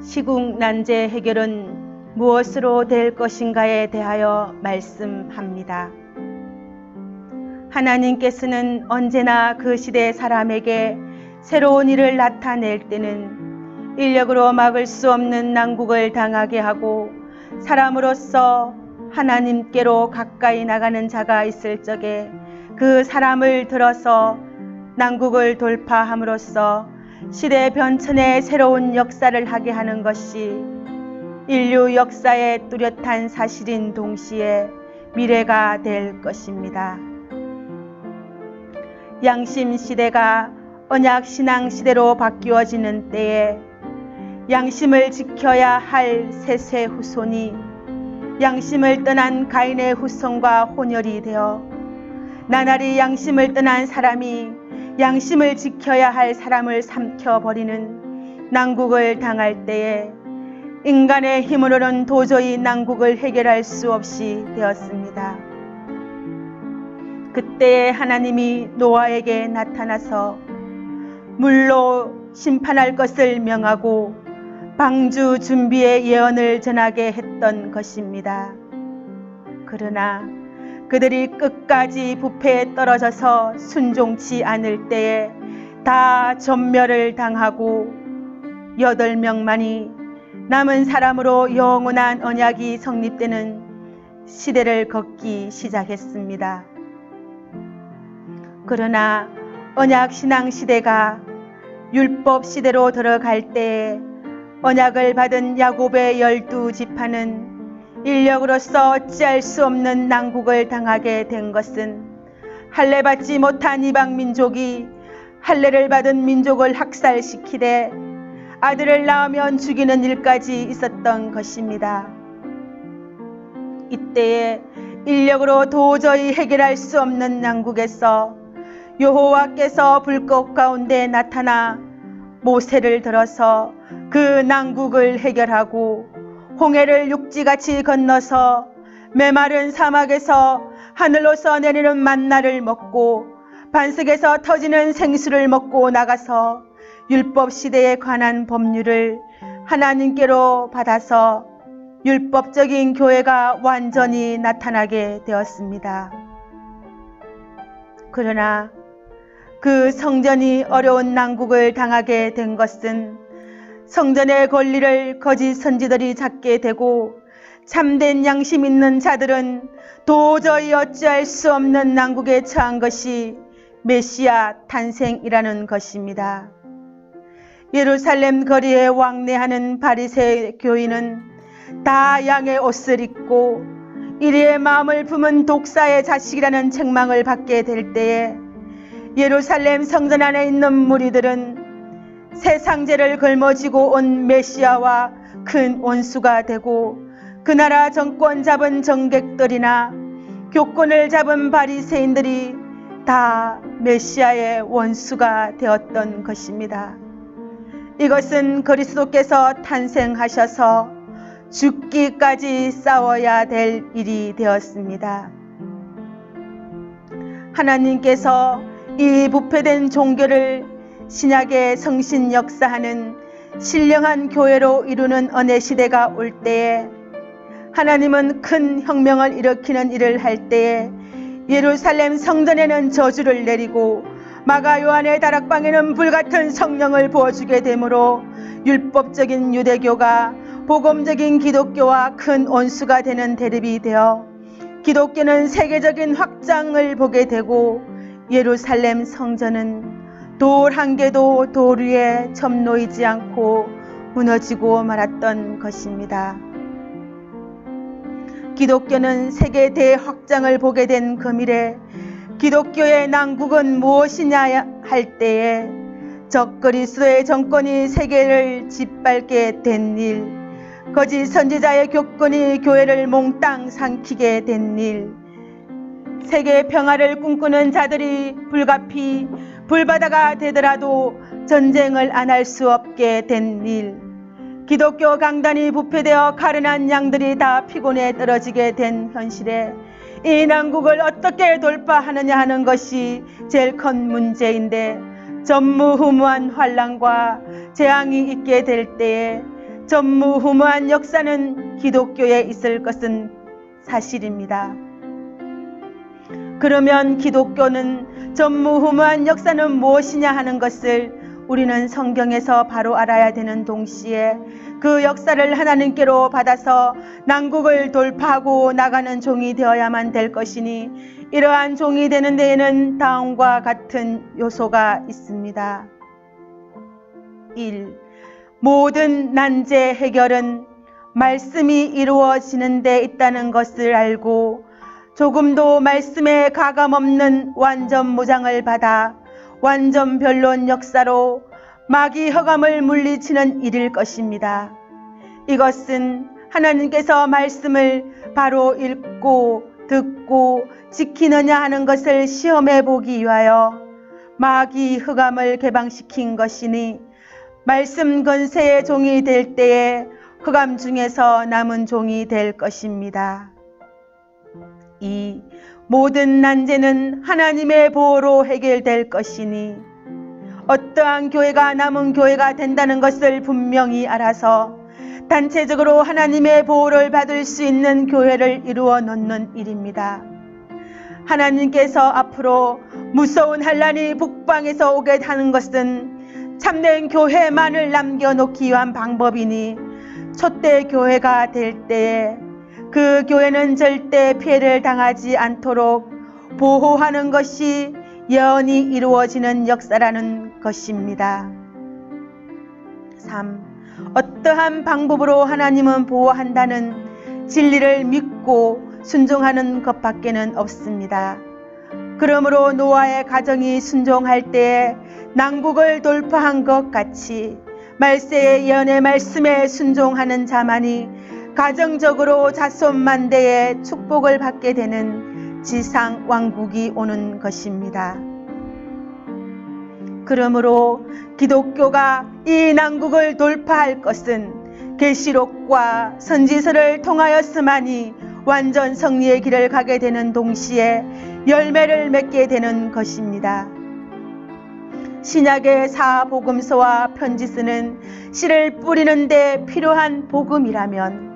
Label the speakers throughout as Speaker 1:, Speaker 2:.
Speaker 1: 시국 난제 해결은 무엇으로 될 것인가에 대하여 말씀합니다. 하나님께서는 언제나 그 시대 사람에게 새로운 일을 나타낼 때는 인력으로 막을 수 없는 난국을 당하게 하고 사람으로서 하나님께로 가까이 나가는 자가 있을 적에 그 사람을 들어서 난국을 돌파함으로써 시대 변천의 새로운 역사를 하게 하는 것이 인류 역사의 뚜렷한 사실인 동시에 미래가 될 것입니다. 양심 시대가 언약 신앙 시대로 바뀌어지는 때에 양심을 지켜야 할 셋의 후손이 양심을 떠난 가인의 후손과 혼혈이 되어 나날이 양심을 떠난 사람이 양심을 지켜야 할 사람을 삼켜버리는 난국을 당할 때에 인간의 힘으로는 도저히 난국을 해결할 수 없이 되었습니다. 그때에 하나님이 노아에게 나타나서 물로 심판할 것을 명하고 방주 준비의 예언을 전하게 했던 것입니다. 그러나 그들이 끝까지 부패에 떨어져서 순종치 않을 때에 다 전멸을 당하고 여덟 명만이 남은 사람으로 영원한 언약이 성립되는 시대를 걷기 시작했습니다. 그러나 언약 신앙 시대가 율법 시대로 들어갈 때에 언약을 받은 야곱의 열두 지파는 인력으로서 어찌할 수 없는 난국을 당하게 된 것은 할례 받지 못한 이방 민족이 할례를 받은 민족을 학살시키되 아들을 낳으면 죽이는 일까지 있었던 것입니다. 이때에 인력으로 도저히 해결할 수 없는 난국에서 여호와께서 불꽃 가운데 나타나 모세를 들어서 그 난국을 해결하고 홍해를 육지같이 건너서 메마른 사막에서 하늘로서 내리는 만나를 먹고 반석에서 터지는 생수를 먹고 나가서 율법 시대에 관한 법률을 하나님께로 받아서 율법적인 교회가 완전히 나타나게 되었습니다. 그러나 그 성전이 어려운 난국을 당하게 된 것은 성전의 권리를 거짓 선지들이 잡게 되고 참된 양심 있는 자들은 도저히 어찌할 수 없는 난국에 처한 것이 메시아 탄생이라는 것입니다. 예루살렘 거리에 왕래하는 바리새 교인은 다 양의 옷을 입고 이리의 마음을 품은 독사의 자식이라는 책망을 받게 될 때에 예루살렘 성전 안에 있는 무리들은 세상죄를 걸머지고 온 메시아와 큰 원수가 되고 그 나라 정권 잡은 정객들이나 교권을 잡은 바리새인들이 다 메시아의 원수가 되었던 것입니다. 이것은 그리스도께서 탄생하셔서 죽기까지 싸워야 될 일이 되었습니다. 하나님께서 이 부패된 종교를 신약의 성신 역사하는 신령한 교회로 이루는 은혜 시대가 올 때에 하나님은 큰 혁명을 일으키는 일을 할 때에 예루살렘 성전에는 저주를 내리고 마가 요한의 다락방에는 불같은 성령을 부어주게 되므로 율법적인 유대교가 복음적인 기독교와 큰 온수가 되는 대립이 되어 기독교는 세계적인 확장을 보게 되고 예루살렘 성전은 돌 한 개도 돌 위에 접놓이지 않고 무너지고 말았던 것입니다. 기독교는 세계 대확장을 보게 된 금일에 기독교의 난국은 무엇이냐 할 때에 적 그리스도의 정권이 세계를 짓밟게 된 일, 거짓 선지자의 교권이 교회를 몽땅 삼키게 된 일, 세계 평화를 꿈꾸는 자들이 불가피 불바다가 되더라도 전쟁을 안 할 수 없게 된 일, 기독교 강단이 부패되어 가련한 양들이 다 피곤에 떨어지게 된 현실에 이 난국을 어떻게 돌파하느냐 하는 것이 제일 큰 문제인데 전무후무한 환란과 재앙이 있게 될 때에 전무후무한 역사는 기독교에 있을 것은 사실입니다. 그러면 기독교는 전무후무한 역사는 무엇이냐 하는 것을 우리는 성경에서 바로 알아야 되는 동시에 그 역사를 하나님께로 받아서 난국을 돌파하고 나가는 종이 되어야만 될 것이니 이러한 종이 되는 데에는 다음과 같은 요소가 있습니다. 1. 모든 난제 해결은 말씀이 이루어지는 데 있다는 것을 알고 조금도 말씀에 가감 없는 완전 무장을 받아 완전 변론 역사로 마귀 허감을 물리치는 일일 것입니다. 이것은 하나님께서 말씀을 바로 읽고 듣고 지키느냐 하는 것을 시험해 보기 위하여 마귀 흑암을 개방시킨 것이니 말씀 건세의 종이 될 때에 흑암 중에서 남은 종이 될 것입니다. 이 모든 난제는 하나님의 보호로 해결될 것이니 어떠한 교회가 남은 교회가 된다는 것을 분명히 알아서 단체적으로 하나님의 보호를 받을 수 있는 교회를 이루어 놓는 일입니다. 하나님께서 앞으로 무서운 환란이 북방에서 오게 하는 것은 참된 교회만을 남겨놓기 위한 방법이니 촛대 교회가 될 때에 그 교회는 절대 피해를 당하지 않도록 보호하는 것이 예언이 이루어지는 역사라는 것입니다. 3. 어떠한 방법으로 하나님은 보호한다는 진리를 믿고 순종하는 것밖에는 없습니다. 그러므로 노아의 가정이 순종할 때에 난국을 돌파한 것 같이 말세의 예언의 말씀에 순종하는 자만이 가정적으로 자손만대의 축복을 받게 되는 지상 왕국이 오는 것입니다. 그러므로 기독교가 이 난국을 돌파할 것은 계시록과 선지서를 통하였으마니 완전 성리의 길을 가게 되는 동시에 열매를 맺게 되는 것입니다. 신약의 사복음서와 편지서는 씨를 뿌리는데 필요한 복음이라면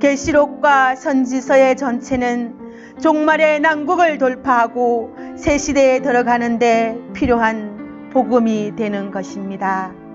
Speaker 1: 계시록과 선지서의 전체는 종말의 난국을 돌파하고 새 시대에 들어가는데 필요한 복음이 되는 것입니다.